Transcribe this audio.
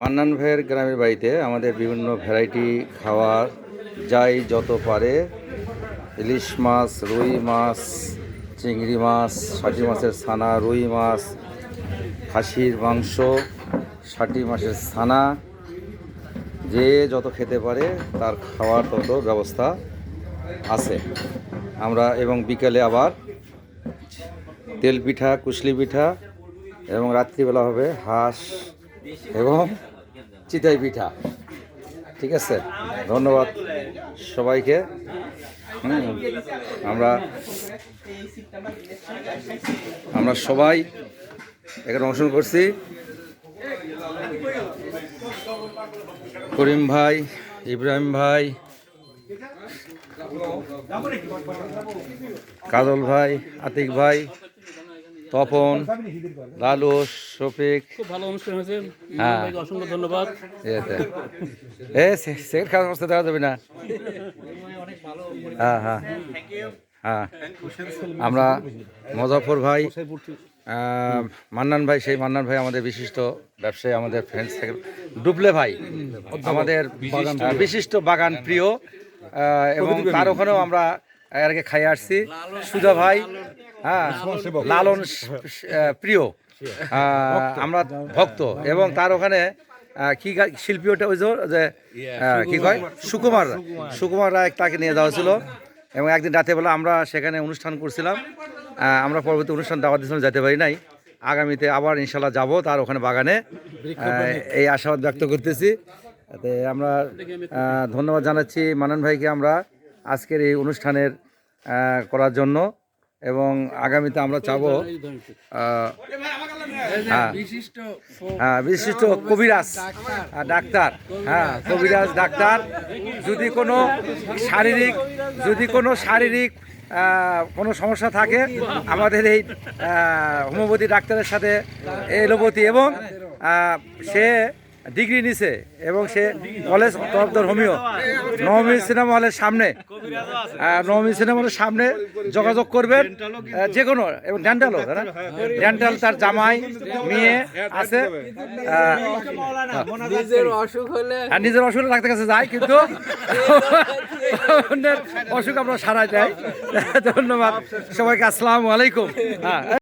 মান্নান ভাইয়ের গ্রামের বাড়িতে আমাদের বিভিন্ন ভ্যারাইটি খাওয়া যায় যত পারে। ইলিশ মাছ, রুই মাছ, চিংড়ি মাছ, ষাটি মাছের ছানা, রুই মাছ, খাসির মাংস, ষাটি মাছের ছানা। যে যত খেতে পারে তার খাওয়ার তত ব্যবস্থা আছে। আমরা এবং বিকেলে আবার তেল পিঠা, কুশলি পিঠা এবং রাত্রিবেলা হবে হাঁস এবং চিতাই পিঠা। ঠিক আছে? ধন্যবাদ সবাইকে। আমরা আমরা সবাই এখানে অংশগ্রহণ করছি। করিম ভাই, ইব্রাহিম ভাই, কাজল ভাই, আতিক ভাই তপন লালু শফিক। খুব ভালো অনুষ্ঠান হয়েছে। হ্যাঁ। অসংখ্য ধন্যবাদ। এ সেকেন্ড খাওয়ার অবস্থা দেওয়া যাবে না? হ্যাঁ হ্যাঁ। হ্যাঁ। আমরা মজাফর ভাই মান্নান ভাই সেই মান্নান ভাই আমাদের বিশিষ্ট ব্যবসায়ী আমাদের ফ্রেন্ডস থেকে। ডুবলে ভাই আমাদের বিশিষ্ট বাগান প্রিয় এবং তার ওখানেও আমরা আগে খাই আসছি। সুজা ভাই হ্যাঁ লালন প্রিয়। আমরা ভক্ত। এবং তার ওখানে কি শিল্পী ওটা ওই যে যে, আহ, কি কয়? সুকুমার সুকুমার। রায় তাকে নিয়ে যাওয়া ছিল এবং একদিন রাতে রাতেবেলা আমরা সেখানে অনুষ্ঠান করছিলাম। আমরা পরবর্তী অনুষ্ঠান দাওয়াত দিয়েছিলাম যেতে পারি নাই। আগামীতে আবার ইনশাল্লাহ যাব তার ওখানে বাগানে। এই আশাবাদ ব্যক্ত করতেছি। আমরা ধন্যবাদ জানাচ্ছি মানন ভাইকে আমরা আজকের এই অনুষ্ঠানের করার জন্য। এবং আগামীতে আমরা চাবো হ্যাঁ। হ্যাঁ বিশিষ্ট কবিরাজ ডাক্তার। হ্যাঁ কবিরাজ, ডাক্তার। যদি কোনো শারীরিক, যদি কোনো শারীরিক কোনো সমস্যা থাকে, আমাদের এই হোমিওপ্যাথি ডাক্তারের সাথে এলোপতি এবং সে ডিগ্রি নিছে এবং সে college Tarafdar homeo. Nabami cinema হলের সামনে। আহ, নবমী সিনেমা হলের সামনে যোগাযোগ করবেন যে কোনো এবং ড্যান্টালও ড্যান্টাল তার জামাই মেয়ে আছে নিজের অসুখ হলে ডাক্তার কাছে যায় কিন্তু অসুখ আমরা সারাই যাই ধন্যবাদ। সবাইকে আসসালামু আলাইকুম। হ্যাঁ।